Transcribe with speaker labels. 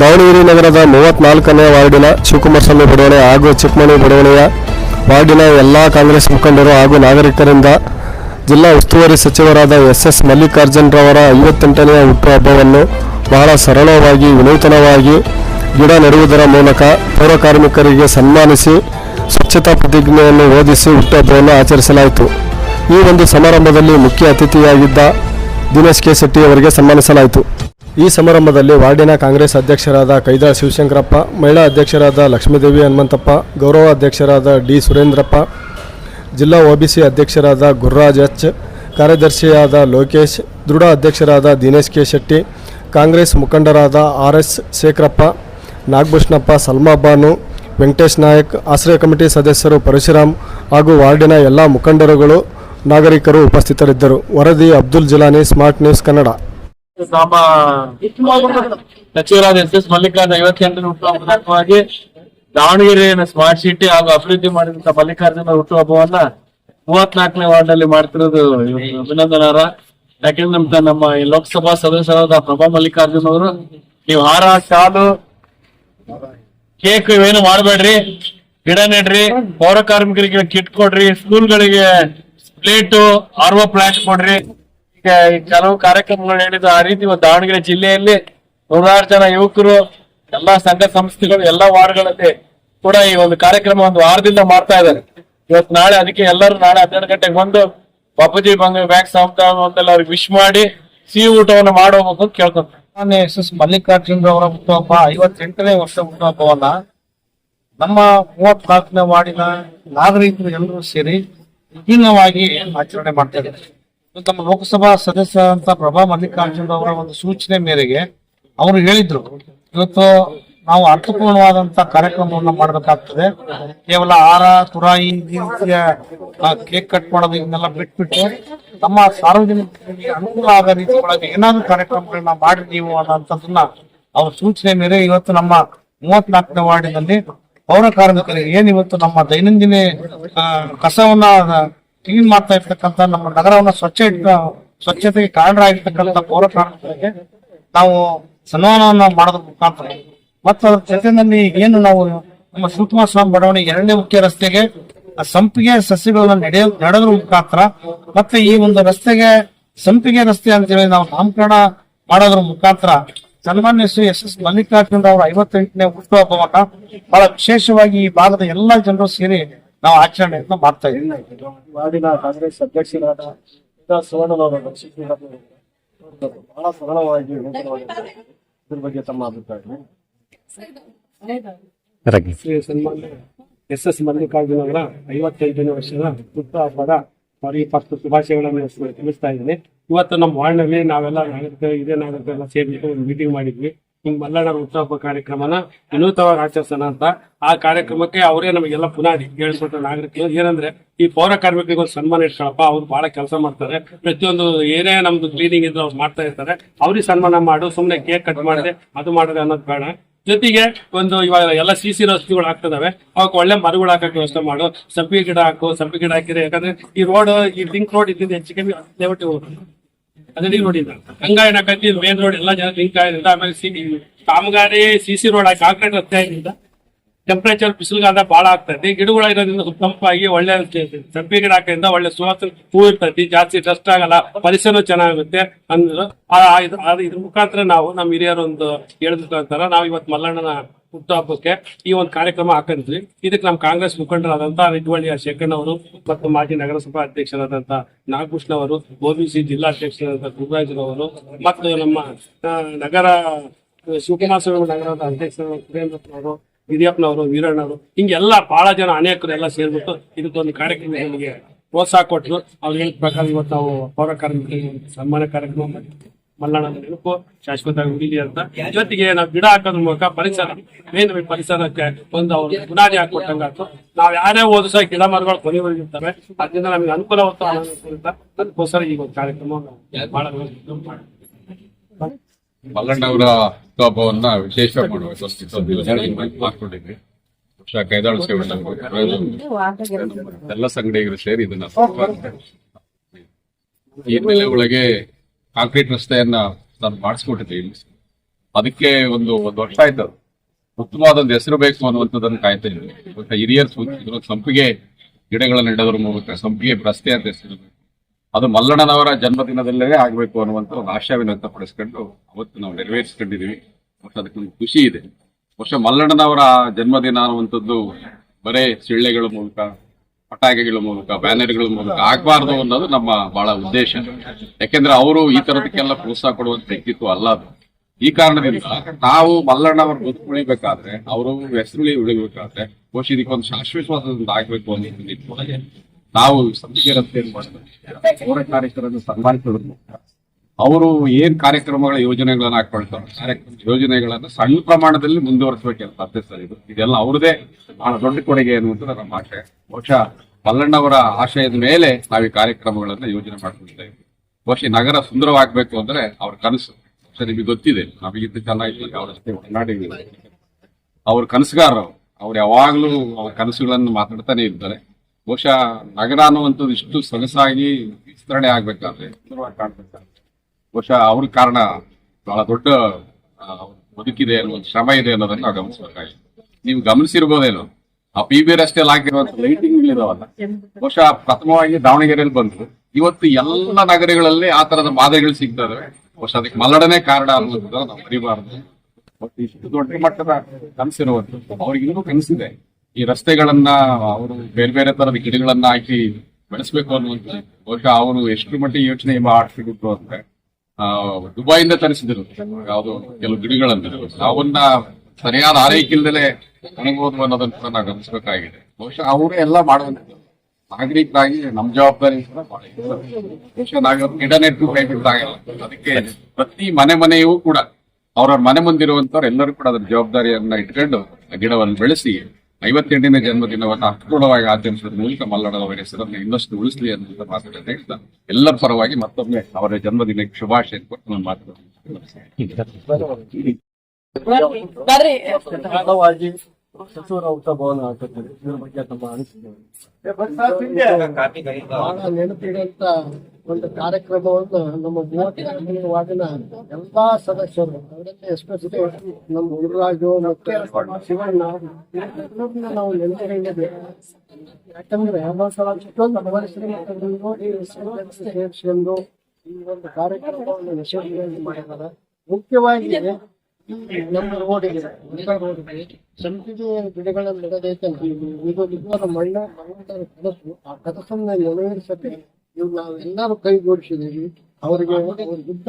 Speaker 1: ದಾವಣಗೆರೆ ನಗರದ ಮೂವತ್ನಾಲ್ಕನೇ ವಾರ್ಡಿನ ಶಿವಕುಮಾರ ಸ್ವಾಮಿ ಬಡಾವಣೆ ಹಾಗೂ ಚಿಕ್ಕಮಣಿ ಬಡಾವಣೆಯ ವಾರ್ಡಿನ ಎಲ್ಲ ಕಾಂಗ್ರೆಸ್ ಮುಖಂಡರು ಹಾಗೂ ನಾಗರಿಕರಿಂದ ಜಿಲ್ಲಾ ಉಸ್ತುವಾರಿ ಸಚಿವರಾದ ಎಸ್ ಎಸ್ ಮಲ್ಲಿಕಾರ್ಜುನ್ ರವರ ಐವತ್ತೆಂಟನೆಯ ಹುಟ್ಟುಹಬ್ಬವನ್ನು ಬಹಳ ಸರಳವಾಗಿ, ವಿನೂತನವಾಗಿ ಗಿಡ ನೆಡುವುದರ ಮೂಲಕ ಪೌರ ಕಾರ್ಮಿಕರಿಗೆ ಸನ್ಮಾನಿಸಿ ಸ್ವಚ್ಛತಾ ಪ್ರತಿಜ್ಞೆಯನ್ನು ಓದಿಸಿ ಹುಟ್ಟುಹಬ್ಬವನ್ನು ಆಚರಿಸಲಾಯಿತು. ಈ ಒಂದು ಸಮಾರಂಭದಲ್ಲಿ ಮುಖ್ಯ ಅತಿಥಿಯಾಗಿದ್ದ ದಿನೇಶ್ ಕೆ ಶೆಟ್ಟಿ ಅವರಿಗೆ ಸನ್ಮಾನಿಸಲಾಯಿತು. ಈ ಸಮಾರಂಭದಲ್ಲಿ ವಾರ್ಡಿನ ಕಾಂಗ್ರೆಸ್ ಅಧ್ಯಕ್ಷರಾದ ಕೈದಾಳ್ ಶಿವಶಂಕರಪ್ಪ, ಮಹಿಳಾ ಅಧ್ಯಕ್ಷರಾದ ಲಕ್ಷ್ಮೀದೇವಿ ಹನುಮಂತಪ್ಪ, ಗೌರವ ಅಧ್ಯಕ್ಷರಾದ ಡಿ ಸುರೇಂದ್ರಪ್ಪ, ಜಿಲ್ಲಾ ಒಬಿಸಿ ಅಧ್ಯಕ್ಷರಾದ ಗುರ್ರಾಜ್ ಎಚ್, ಕಾರ್ಯದರ್ಶಿಯಾದ ಲೋಕೇಶ್, ದೃಢ ಅಧ್ಯಕ್ಷರಾದ ದಿನೇಶ್ ಕೆ ಶೆಟ್ಟಿ, ಕಾಂಗ್ರೆಸ್ ಮುಖಂಡರಾದ R S Shekharappa, Nagabhushanappa Salma Banu, Venkatesh Naik, Ashraya committee ಸದಸ್ಯರು ಪರಶುರಾಮ್ ಹಾಗೂ ವಾರ್ಡಿನ ಎಲ್ಲ ಮುಖಂಡರುಗಳು, ನಾಗರಿಕರು ಉಪಸ್ಥಿತರಿದ್ದರು. ವರದಿ ಅಬ್ದುಲ್ ಜಿಲಾನಿ, ಸ್ಮಾರ್ಟ್ ನ್ಯೂಸ್ ಕನ್ನಡ.
Speaker 2: ನಮ್ಮ ಸಚಿವರಾದ ಎಸ್ ಎಸ್ ಮಲ್ಲಿಕಾರ್ಜುನ ಐವತ್ತೆಂಟನೇ ಹುಟ್ಟುಹಬ್ಬದ ಅಂಗವಾಗಿ ದಾವಣಗೆರೆಯನ್ನು ಸ್ಮಾರ್ಟ್ ಸಿಟಿ ಹಾಗೂ ಅಭಿವೃದ್ಧಿ ಮಾಡಿದಂತ ಮಲ್ಲಿಕಾರ್ಜುನ ಹುಟ್ಟುಹಬ್ಬವನ್ನ ಮೂವತ್ನಾಲ್ಕನೇ ವಾರ್ಡ್ನಲ್ಲಿ ಮಾಡ್ತಿರೋದು ಅಭಿನಂದನಾರ ಯಾಕೆಂದ್ರೆ ನಮ್ಮ ನಮ್ಮ ಈ ಲೋಕಸಭಾ ಸದಸ್ಯರಾದ ಪ್ರಭಾ ಮಲ್ಲಿಕಾರ್ಜುನ್ ಅವರು ನೀವು ಹಾರ ಶಾಲು ಕೇಕ್ ಇವೇನು ಮಾಡಬೇಡ್ರಿ? ಗಿಡ ನೆಡ್ರಿ ಪೌರ ಕಾರ್ಮಿಕರಿಗೆ ಕಿಟ್ ಕೊಡ್ರಿ ಸ್ಕೂಲ್ಗಳಿಗೆ ಪ್ಲೇಟು ಆರ್ವ ಪ್ಲಾಂಟ್ ಕೊಡ್ರಿ. ಕೆಲವು ಕಾರ್ಯಕ್ರಮಗಳು ಹೇಳಿದ್ರು ಆ ರೀತಿ ಒಂದು ದಾವಣಗೆರೆ ಜಿಲ್ಲೆಯಲ್ಲಿ ನೂರಾರು ಜನ ಯುವಕರು, ಎಲ್ಲಾ ಸಂಘ ಸಂಸ್ಥೆಗಳು, ಎಲ್ಲಾ ವಾರ್ಡ್ಗಳಲ್ಲಿ ಕೂಡ ಈ ಒಂದು ಕಾರ್ಯಕ್ರಮ ಒಂದು ವಾರದಿಂದ ಮಾಡ್ತಾ ಇದ್ದಾರೆ. ಇವತ್ತು ನಾಳೆ ಅದಕ್ಕೆ ಎಲ್ಲರೂ ನಾಳೆ ಹನ್ನೆರಡು ಗಂಟೆಗೆ ಬಂದು ಬಾಪೂಜಿ ಬಂಗ ಬ್ಯಾಂಕ್ ಸಂಸ್ಥೆ ಅವ್ರಿಗೆ ವಿಶ್ ಮಾಡಿ ಸಿಹಿ ಊಟವನ್ನು ಮಾಡೋಬೇಕು ಅಂತ ಕೇಳ್ಕೊಂತಾರೆ.
Speaker 3: ಎಸ್ ಎಸ್ ಮಲ್ಲಿಕಾರ್ಜುನ್ ಅವರ ಹುಟ್ಟುಹಬ್ಬ, ಐವತ್ತೆಂಟನೇ ವರ್ಷ ಹುಟ್ಟುಹಬ್ಬವನ್ನ ನಮ್ಮ ಮೂವತ್ನಾಲ್ಕನೇ ವಾರ್ಡಿನ ನಾಗರಿಕರು ಎಲ್ಲರೂ ಸೇರಿ ವಿಭಿನ್ನವಾಗಿ ಆಚರಣೆ ಮಾಡ್ತಾ ಇದ್ದಾರೆ. ನಮ್ಮ ಲೋಕಸಭಾ ಸದಸ್ಯರಂತ ಪ್ರಭಾ ಮಲ್ಲಿಕಾರ್ಜುನ್ ಅವರ ಒಂದು ಸೂಚನೆ ಮೇರೆಗೆ ಅವರು ಹೇಳಿದ್ರು. ಇವತ್ತು ನಾವು ಅರ್ಥಪೂರ್ಣವಾದಂತ ಕಾರ್ಯಕ್ರಮವನ್ನು ಮಾಡಬೇಕಾಗ್ತದೆ. ಕೇವಲ ಆರ ತುರಾಯಿ ರೀತಿಯ ಕೇಕ್ ಕಟ್ ಮಾಡೋದು ಇದನ್ನೆಲ್ಲ ಬಿಟ್ಬಿಟ್ಟು ತಮ್ಮ ಸಾರ್ವಜನಿಕರಿಗೆ ಅನುಕೂಲ ಆದ ರೀತಿ ಒಳಗೆ ಏನಾದ್ರು ಕಾರ್ಯಕ್ರಮಗಳನ್ನ ಮಾಡಿ ನೀವು ಅನ್ನೋಂಥದ್ದನ್ನ ಅವ್ರ ಸೂಚನೆ ಮೇರೆ ಇವತ್ತು ನಮ್ಮ ಮೂವತ್ನಾಲ್ಕನೇ ವಾರ್ಡಿನಲ್ಲಿ ಪೌರ ಕಾರ್ಮಿಕರಿಗೆ ಏನ್ ಇವತ್ತು ನಮ್ಮ ದೈನಂದಿನ ಕಸವನ್ನ ಕ್ಲೀನ್ ಮಾಡ್ತಾ ಇರ್ತಕ್ಕಂಥ ನಮ್ಮ ನಗರವನ್ನ ಸ್ವಚ್ಛ ಇಟ್ಟ, ಸ್ವಚ್ಛತೆಗೆ ಕಾರಣರಾಗಿರ್ತಕ್ಕಂಥ ಪೌರ ನಾವು ಸನ್ಮಾನವನ್ನು ಮಾಡೋದ್ರ ಮುಖಾಂತರ. ಮತ್ತು ಅದ್ರ ಜೊತೆಯಲ್ಲಿ ಏನು ನಾವು ನಮ್ಮ ಶಿವಕುಮಾರ ಸ್ವಾಮಿ ಬಡಾವಣೆ ಎರಡನೇ ಮುಖ್ಯ ರಸ್ತೆಗೆ ಸಂಪಿಗೆ ಸಸ್ಯಗಳನ್ನ ನಡೆಯ, ನಡೆದ್ರ ಮುಖಾಂತರ ಮತ್ತೆ ಈ ಒಂದು ರಸ್ತೆಗೆ ಸಂಪಿಗೆ ರಸ್ತೆ ಅಂತೇಳಿ ನಾವು ನಾಮಕರಣ ಮಾಡೋದ್ರ ಮುಖಾಂತರ ಸನ್ಮಾನ್ಯ ಶ್ರೀ ಎಸ್ ಎಸ್ ಮಲ್ಲಿಕಾರ್ಜುನ್ ಅವರ ಐವತ್ತೆಂಟನೇ ಹುಟ್ಟುಹಬ್ಬವನ್ನ ಬಹಳ ವಿಶೇಷವಾಗಿ ಈ ಭಾಗದ ಎಲ್ಲಾ ಜನರು ಸೇರಿ ನಾವು ಆಚರಣೆಯನ್ನ ಮಾಡ್ತಾ ಇದ್ದೀವಿ.
Speaker 1: ಕಾಂಗ್ರೆಸ್ ಅಧ್ಯಕ್ಷರಾದ ಸುವರ್ಣನವರ ಬಹಳ ಸರಳವಾಗಿ. ಇದ್ರ ಬಗ್ಗೆ ತಮ್ಮ ಅಭಿಪ್ರಾಯ. ಶ್ರೀ ಸನ್ಮಾನ್ಯ ಎಸ್ ಎಸ್ ಮಲ್ಲಿಕಾರ್ಜುನ ಅವರ ಐವತ್ತೆಂಟನೇ ವರ್ಷದ ಹುಟ್ಟುಹಬ್ಬದ ಫಸ್ಟ್ ಶುಭಾಶಯಗಳನ್ನು ತಿಳಿಸ್ತಾ ಇದ್ದೀನಿ. ಇವತ್ತು ನಮ್ಮ ವಾರ್ಡ್ನಲ್ಲಿ ನಾವೆಲ್ಲ ನಾಗರಿಕ ಇದೇ ನಾಗರಿಕ ಎಲ್ಲ ಸೇರ್ಬಿಟ್ಟು ಒಂದು ಮೀಟಿಂಗ್ ಮಾಡಿದ್ವಿ. ಹಿಂಗ್ ಮಲ್ಲಣ್ಣರ ಉತ್ಸವ ಕಾರ್ಯಕ್ರಮನ ವಿನೂತವಾಗಿ ಆಚರಿಸೋಣ ಅಂತ. ಆ ಕಾರ್ಯಕ್ರಮಕ್ಕೆ ಅವರೇ ನಮಗೆಲ್ಲ ಪುನಾದಿ. ಹೇಳ್ಕೊಟ್ಟ ನಾಗರಿಕ ಏನಂದ್ರೆ, ಈ ಪೌರ ಕಾರ್ಮಿಕರಿಗೆ ಒಂದು ಸನ್ಮಾನ ಇಟ್ಕೊಳಪ್ಪ, ಅವ್ರು ಬಹಳ ಕೆಲಸ ಮಾಡ್ತಾರೆ. ಪ್ರತಿಯೊಂದು ಏನೇ ನಮ್ದು ಕ್ಲೀನಿಂಗ್ ಇದ್ರೆ ಅವ್ರು ಮಾಡ್ತಾ ಇರ್ತಾರೆ. ಅವ್ರಿಗೆ ಸನ್ಮಾನ ಮಾಡು, ಸುಮ್ನೆ ಕೇಕ್ ಕಟ್ ಮಾಡಿದೆ, ಅದು ಮಾಡಿದೆ ಅನ್ನೋದು ಬೇಡ. ಜೊತೆಗೆ ಒಂದು ಇವಾಗ ಎಲ್ಲ ಸಿ ಸಿ ರಸ್ತೆಗಳು ಆಗ್ತದವೆ ಅವಕ್ಕೆ ಒಳ್ಳೆ ಮರಗಳು ಹಾಕಕ್ಕೆ ವ್ಯವಸ್ಥೆ ಮಾಡು. ಸಂಪಿ ಗಿಡ ಹಾಕು ಸಂಪಿ ಗಿಡ ಹಾಕಿದ್ರೆ ಯಾಕಂದ್ರೆ ಈ ರೋಡ್ ಈ ಲಿಂಕ್ ರೋಡ್ ಇದ್ದಿದ್ದು ಹೆಚ್ಚು ಕಮ್ಮಿ ಲೇಔಟ್ ನೀವು ಇಂದ. ಹಂಗಾಗಿ ಏನಾಕೈತಿ ಮೇನ್ ರೋಡ್, ಎಲ್ಲ ಜನ ಲಿಂಕ್ ಆಗಿದೆ ಆಮೇಲೆ ಸಿ ಕಾಮಗಾರಿ, ಸಿ ಸಿ ರೋಡ್ ಆಗಿ ಕಾಂಕ್ರೀಟ್ ರಸ್ತೆ ಆಗಿದ್ದ ಟೆಂಪರೇಚರ್ ಬಿಸಿಲುಗಾದ ಬಹಳ ಆಗ್ತೈತಿ ಗಿಡಗಳು ಇರೋದ್ರಿಂದ ತಂಪಾಗಿ ಒಳ್ಳೆ ಸಂಪಿ ಗಿಡ ಹಾಕೋದ್ರಿಂದ ಒಳ್ಳೆ ಸುವಾಸನೆ ಹೂ ಇರ್ತೈತಿ ಜಾಸ್ತಿ ಡಸ್ಟ್ ಆಗಲ್ಲ ಪರಿಸರ ಚೆನ್ನಾಗುತ್ತೆ ಅಂದ್ರು. ಇದ್ರ ಮುಖಾಂತರ ನಾವು ನಮ್ಮ ಹಿರಿಯರು ಒಂದು ಹೇಳಿದ ಮುಖಾಂತರ ನಾವು ಇವತ್ತು ಮಲ್ಲಣ್ಣನ ಹುಟ್ಟುಹಬ್ಬಕ್ಕೆ ಈ ಒಂದು ಕಾರ್ಯಕ್ರಮ ಹಾಕಿದ್ವಿ. ಇದಕ್ಕೆ ನಮ್ಮ ಕಾಂಗ್ರೆಸ್ ಮುಖಂಡರಾದಂತಹ ಶೇಖರ್ ಅವರು ಮತ್ತು ಮಾಜಿ ನಗರಸಭಾ ಅಧ್ಯಕ್ಷರಾದಂತ ನಾಗಭೂಷಣ ಅವರು ಓಬಿಸಿ ಜಿಲ್ಲಾಧ್ಯಕ್ಷರಾದಂತ ಗುರುರಾಜರವರು ಮತ್ತು ನಮ್ಮ ನಗರ ಶಿವಕುಮಾರ ಸ್ವಾಮಿ ನಗರದ ಅಧ್ಯಕ್ಷರು ಸುರೇಂದ್ರಪ್ಪನವರು ಹಿರಿಯಪ್ಪನವರು ವೀರಣ್ಣವರು ಹಿಂಗೆಲ್ಲ ಬಹಳ ಜನ ಅನೇಕರು ಎಲ್ಲ ಸೇರ್ಬಿಟ್ಟು ಇದಕ್ಕೊಂದು ಕಾರ್ಯಕ್ರಮ ನಮಗೆ ಪ್ರೋತ್ಸಾಹ ಕೊಟ್ಟರು ಅವ್ರು ಹೇಳಿದ ಪ್ರಕಾರ ಇವತ್ತು ನಾವು ಪೌರ ಕಾರ್ಮಿಕರಿಗೆ ಸನ್ಮಾನ ಕಾರ್ಯಕ್ರಮ ಮಾಡಿ ಮಲ್ಲಣ್ಣನ ನೆನಪು ಶಾಶ್ವತ ಉಳಿಲಿ ಅಂತ. ಜೊತೆಗೆ ನಾವು ಗಿಡ ಹಾಕೋದ್ರ ಮೂಲಕ ಪರಿಸರ, ಮೇನ್ ಪರಿಸರಕ್ಕೆ ಒಂದು ಅವರು ಬುನಾದಿ ಹಾಕೊಟ್ಟಂಗಾಯ್ತು ನಾವ್ ಯಾರೇ ಓದಿಸ ಗಿಡ ಮರಗಳು ಕೊನೆವರೆಗಿರ್ತವೆ ಅದರಿಂದ ನಮಗೆ ಅನುಕೂಲ ಹೊತ್ತು ಅನಾನುಕೂಲ ಇಲ್ಲ. ಅದಕ್ಕೋಸ್ಕರ ಈ ಒಂದು ಕಾರ್ಯಕ್ರಮ ಬಹಳ
Speaker 4: ಮಲ್ಲಣ್ಣ ಅವರ ಹುಟ್ಟುಹಬ್ಬವನ್ನ ವಿಶೇಷ ಮಾಡುವ ಮಾಡ್ಕೊಂಡಿದ್ವಿ. ಎಲ್ಲ ಸಂಗಡಿಗರು ಸೇರಿ ಇದನ್ನ ಈ ನೆಲೆ ಒಳಗೆ ಕಾಂಕ್ರೀಟ್ ರಸ್ತೆಯನ್ನ ನಾನು ಮಾಡಿಸ್ಕೊಟ್ಟಿದ್ದೀನಿ ಅದಕ್ಕೆ ಒಂದು ಒಂದು ವರ್ಷ ಆಯ್ತು. ಉತ್ತಮವಾದ ಒಂದು ಹೆಸರು ಬೇಕು ಅನ್ನುವಂಥದ್ದನ್ನು ಕಾಯ್ತಾ ಇದ್ವಿ ಹಿರಿಯರ್ ಸಂಪಿಗೆ ಗಿಡಗಳನ್ನು ನೆಡೋದ್ರ ಮೂಲಕ ಸಂಪಿಗೆ ರಸ್ತೆ ಅಂತ ಹೆಸರಿಡಬೇಕು ಅದು ಮಲ್ಲಣ್ಣನವರ ಜನ್ಮದಿನದಲ್ಲೇ ಆಗಬೇಕು ಅನ್ನುವಂಥ ಒಂದು ಆಶಯವನ್ನು ವ್ಯಕ್ತಪಡಿಸ್ಕೊಂಡು ಅವತ್ತು ನಾವು ನೆರವೇರಿಸ್ಕೊಂಡಿದ್ದೀವಿ. ಮತ್ತು ಅದಕ್ಕೊಂದು ಖುಷಿ ಇದೆ. ವರ್ಷ ಮಲ್ಲಣ್ಣನವರ ಜನ್ಮದಿನ ಅನ್ನುವಂಥದ್ದು ಬರೇ ಸಿಳ್ಳೆಗಳ ಮೂಲಕ, ಪಟಾಕಿಗಳ ಮೂಲಕ, ಬ್ಯಾನರ್ಗಳ ಮೂಲಕ ಆಗಬಾರ್ದು ಅನ್ನೋದು ನಮ್ಮ ಬಹಳ ಉದ್ದೇಶ. ಯಾಕೆಂದ್ರೆ ಅವರು ಈ ತರದಕ್ಕೆಲ್ಲ ಪ್ರೋತ್ಸಾಹ ಕೊಡುವಂತ ವ್ಯಕ್ತಿತ್ವ ಅಲ್ಲ ಅದು. ಈ ಕಾರಣದಿಂದ ನಾವು ಮಲ್ಲಣ್ಣವ್ರ ಬದುಕುಳಿಬೇಕಾದ್ರೆ ಅವರು ಹೆಸರುಳಿ ಉಳಿಬೇಕಾದ್ರೆ, ಬಹುಶಃ ಇದಕ್ಕೊಂದು ಶಾಶ್ವತವಾದ ಆಗ್ಬೇಕು ಅನ್ನೋ ನಾವು ಸಂಪಿಗೆ ಏನ್ ಮಾಡಿದ್ರೆ ಪೌರ ಸನ್ಮಾನಿಸಿದ್ರು ಅವರು ಏನ್ ಕಾರ್ಯಕ್ರಮಗಳ ಯೋಜನೆಗಳನ್ನ ಹಾಕೊಳ್ತಾರೆ ಕಾರ್ಯಕ್ರಮ ಯೋಜನೆಗಳನ್ನ ಸಣ್ಣ ಪ್ರಮಾಣದಲ್ಲಿ ಮುಂದುವರಿಸಬೇಕೆಂತ ಅರ್ಥ ಸರ್ ಇದು. ಇದೆಲ್ಲ ಅವ್ರದೇ ಬಹಳ ದೊಡ್ಡ ಕೊಡುಗೆ ಅನ್ನುವಂಥದ್ದು ನಮ್ಮ ಆಶಯ ಬಹುಶಃ ಮಲ್ಲಣ್ಣವರ ಆಶಯದ ಮೇಲೆ ನಾವು ಈ ಕಾರ್ಯಕ್ರಮಗಳನ್ನ ಯೋಜನೆ ಮಾಡ್ಕೊಳ್ತಾ ಇದ್ದೀವಿ. ಬಹುಶಃ ನಗರ ಸುಂದರವಾಗಬೇಕು ಅಂದ್ರೆ ಅವ್ರ ಕನಸು. ಸರ್ ನಿಮಗೆ ಗೊತ್ತಿದೆ ನಮಗಿಂತ ಚೆನ್ನಾಗಿ ಅವರಷ್ಟೇ ಒಡನಾಡಿದ್ದೀವಿ. ಅವ್ರ ಕನಸುಗಾರರು, ಅವ್ರು ಯಾವಾಗ್ಲೂ ಅವ್ರ ಕನಸುಗಳನ್ನು ಮಾತಾಡ್ತಾನೆ ಇರ್ತಾರೆ. ಬಹುಶಃ ನಗರ ಅನ್ನುವಂಥದ್ದು ಇಷ್ಟು ಸೊಗಸಾಗಿ ವಿಸ್ತರಣೆ ಆಗ್ಬೇಕಾದ್ರೆ ಕಾಣ್ಬೇಕಾದ್ರೆ ಬಹುಶಃ ಅವ್ರ ಕಾರಣ ಬಹಳ ದೊಡ್ಡ ಬದುಕಿದೆ ಅನ್ನೋ ಶ್ರಮ ಇದೆ ಅನ್ನೋದನ್ನ ನಾವು ಗಮನಿಸಬೇಕಾಗಿದೆ. ನೀವು ಗಮನಿಸಿರ್ಬೋದೇನು? ಆ ಪಿ ಬಿ ರಸ್ತೆಯಲ್ಲಿ ಹಾಕಿರುವಂತ ಲೈಟಿಂಗ್ ಇದಾವಲ್ಲ ಬಹುಶಃ ಪ್ರಥಮವಾಗಿ ದಾವಣಗೆರೆಯಲ್ಲಿ ಬಂದ್ರು ಇವತ್ತು ಎಲ್ಲ ನಗರಗಳಲ್ಲಿ ಆ ತರದ ಮಾದರಿಗಳು ಸಿಗ್ತಾ ಇದಾವೆ. ಬಹುಶಃ ಅದಕ್ಕೆ ಮಲ್ಲಡನೆ ಕಾರಣ ಅನ್ನೋದನ್ನ ನಾವು ಮರಿಬಾರದು. ಇಷ್ಟು ದೊಡ್ಡ ಮಟ್ಟದ ಕನಸಿರುವಂತ ಅವ್ರಿಗೆ ಇನ್ನೂ ಕನಸಿದೆ. ಈ ರಸ್ತೆಗಳನ್ನ ಅವರು ಬೇರೆ ಬೇರೆ ತರದ ಗಿಡಗಳನ್ನ ಹಾಕಿ ಬೆಳೆಸಬೇಕು ಅನ್ನುವಂತ ಬಹುಶಃ ಅವರು ಎಷ್ಟು ಮಟ್ಟಿಗೆ ಯೋಚನೆ ಮಾಡ್ತಿದ್ರು ಅಂದ್ರೆ ದುಬೈಯಿಂದ ತರಿಸಿದ್ರು. ಯಾವುದು ಕೆಲವು ಗಿಡಗಳನ್ನ ಅವನ್ನ ಸರಿಯಾದ ಆರೈಕೆ ಇಲ್ದಲೆ ಒಣಗೋದು ಅನ್ನೋದನ್ನ ಕೂಡ ನಾವು ಗಮನಿಸಬೇಕಾಗಿದೆ. ಬಹುಶಃ ಅವರೇ ಎಲ್ಲ ಮಾಡುವಂಥದ್ದು. ನಾಗರಿಕರಾಗಿ ನಮ್ ಜವಾಬ್ದಾರಿ ಇದೆ. ಬಹುಶಃ ಗಿಡ ನೆಟ್ಟು ಕೈ ಅದಕ್ಕೆ ಪ್ರತಿ ಮನೆ ಮನೆಯೂ ಕೂಡ, ಅವರವ್ರ ಮನೆ ಮುಂದಿರುವಂತವ್ರು ಎಲ್ಲರೂ ಕೂಡ ಅದರ ಜವಾಬ್ದಾರಿಯನ್ನ ಇಟ್ಕೊಂಡು ಗಿಡವನ್ನು ಬೆಳೆಸಿ ಐವತ್ತೆಂಟನೇ ಜನ್ಮದಿನವನ್ನು ಅರ್ಥಪೂರ್ಣವಾಗಿ ಆಚರಿಸುವ ಮೂಲಕ ಮಲ್ಲಣ್ಣನವರ ಹೆಸರನ್ನು ಇನ್ನಷ್ಟು ಉಳಿಸಲಿ ಅನ್ನುವಂಥ ಮಾತುಕತೆ ಎಲ್ಲರ ಪರವಾಗಿ ಮತ್ತೊಮ್ಮೆ ಅವರ ಜನ್ಮದಿನಕ್ಕೆ ಶುಭಾಶಯ ಕೊಟ್ಟು ನಾನು ಮಾತುಗಳು
Speaker 5: ಬರ್ರಿ
Speaker 1: ಸತತವಾಗಿ ಸಚಿವರ ಹುಟ್ಟುಹಬ್ಬವನ್ನು ಆಚರಿಸಿದೆ ಇದ್ರ ಬಗ್ಗೆ ತಮ್ಮ ಅನಿಸಿಕೆ.
Speaker 6: ಬಹಳ ನೆನಪಿಡಂತ ಒಂದು ಕಾರ್ಯಕ್ರಮವನ್ನು ನಮ್ಮ ಮೂವತ್ತಿನ ವಾರ್ಡಿನ ಎಲ್ಲಾ ಸದಸ್ಯರು ಅವರಲ್ಲಿ ಎಸ್ಪೆಷಲಿ ನಮ್ಮ ಗುರುರಾಜು ಮತ್ತೆ ಶಿವಣ್ಣ ನಾವು ನೆನಪಿಡಿದ್ದೇವೆ ಯಾಕಂದ್ರೆ ಸಲ ಚಿಕ್ಕೊಂದು ನೋಡಿ ಸೇರಿಸಿಕೊಂಡು ಈ ಒಂದು ಕಾರ್ಯಕ್ರಮವನ್ನು ಯಶಸ್ವಿಯಾಗಿ ಮಾಡಿದ್ದಾರೆ. ಮುಖ್ಯವಾಗಿ ನಮ್ಮ ರೋಡಿಗೆ ಸಂಪಿಗೆ ಗಿಡಗಳನ್ನು ನೆಡಬೇಕಂದ್ರೆ ಇದು ನಿಜವಾದ ಮಣ್ಣ ಆ ಕನಸನ್ನ ನೆರವೇರಿಸಕ್ಕೆ ಇವ್ ನಾವೆಲ್ಲರೂ ಕೈಗೂಡಿಸಿದ್ದೀವಿ ಅವರಿಗೆ ಅವ್ರ ಬುದ್ಧ